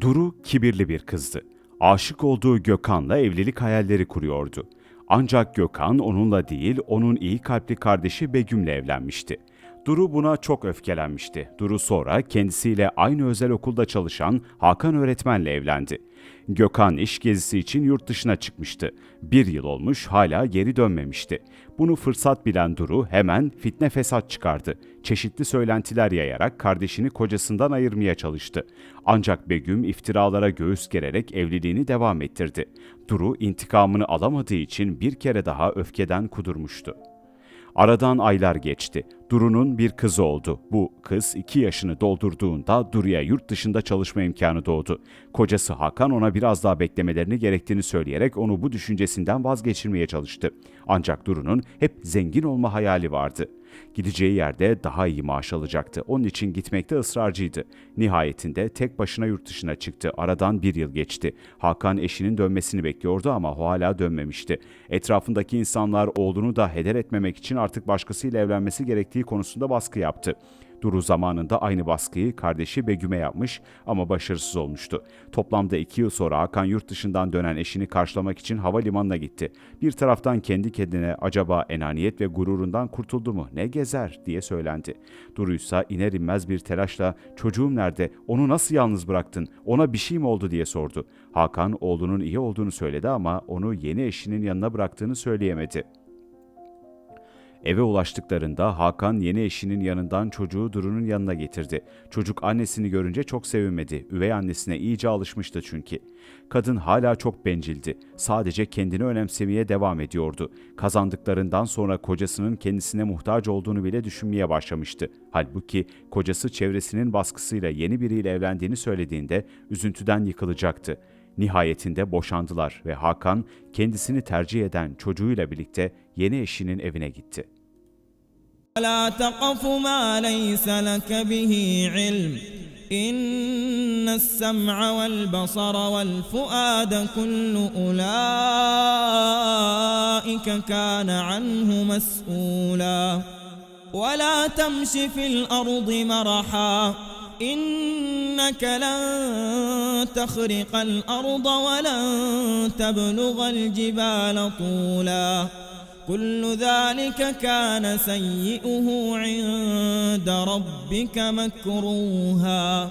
Duru kibirli bir kızdı. Aşık olduğu Gökhan'la evlilik hayalleri kuruyordu. Ancak Gökhan onunla değil, onun iyi kalpli kardeşi Begüm'le evlenmişti. Duru buna çok öfkelenmişti. Duru sonra kendisiyle aynı özel okulda çalışan Hakan öğretmenle evlendi. Gökhan iş gezisi için yurt dışına çıkmıştı. Bir yıl olmuş hala geri dönmemişti. Bunu fırsat bilen Duru hemen fitne fesat çıkardı. Çeşitli söylentiler yayarak kardeşini kocasından ayırmaya çalıştı. Ancak Begüm iftiralara göğüs gererek evliliğini devam ettirdi. Duru intikamını alamadığı için bir kere daha öfkeden kudurmuştu. Aradan aylar geçti. Duru'nun bir kızı oldu. Bu kız 2 yaşını doldurduğunda Duru'ya yurt dışında çalışma imkanı doğdu. Kocası Hakan ona biraz daha beklemelerini gerektiğini söyleyerek onu bu düşüncesinden vazgeçirmeye çalıştı. Ancak Duru'nun hep zengin olma hayali vardı. Gideceği yerde daha iyi maaş alacaktı. Onun için gitmekte ısrarcıydı. Nihayetinde tek başına yurt dışına çıktı. Aradan bir yıl geçti. Hakan eşinin dönmesini bekliyordu ama hala dönmemişti. Etrafındaki insanlar oğlunu da heder etmemek için artık başkasıyla evlenmesi gerektiği konusunda baskı yaptı. Duru zamanında aynı baskıyı kardeşi Begüm'e yapmış ama başarısız olmuştu. Toplamda iki yıl sonra Hakan yurt dışından dönen eşini karşılamak için havalimanına gitti. Bir taraftan kendi kendine acaba enaniyet ve gururundan kurtuldu mu ne gezer diye söylendi. Duru ise iner inmez bir telaşla çocuğum nerede onu nasıl yalnız bıraktın ona bir şey mi oldu diye sordu. Hakan oğlunun iyi olduğunu söyledi ama onu yeni eşinin yanına bıraktığını söyleyemedi. Eve ulaştıklarında Hakan yeni eşinin yanından çocuğu Duru'nun yanına getirdi. Çocuk annesini görünce çok sevinmedi. Üvey annesine iyice alışmıştı çünkü. Kadın hala çok bencildi. Sadece kendini önemsemeye devam ediyordu. Kazandıklarından sonra kocasının kendisine muhtaç olduğunu bile düşünmeye başlamıştı. Halbuki kocası çevresinin baskısıyla yeni biriyle evlendiğini söylediğinde üzüntüden yıkılacaktı. Nihayetinde boşandılar ve Hakan kendisini tercih eden çocuğuyla birlikte yeni eşinin evine gitti. ولا تقف ما ليس لك به علم. إن السمع والبصر والفؤاد كل أولئك كان عنه مسؤولا. ولا تمش في الأرض مرحا. إنك لن تخرق الأرض ولن تبلغ الجبال طولا. كل ذلك كان سيئه عند ربك مكروها.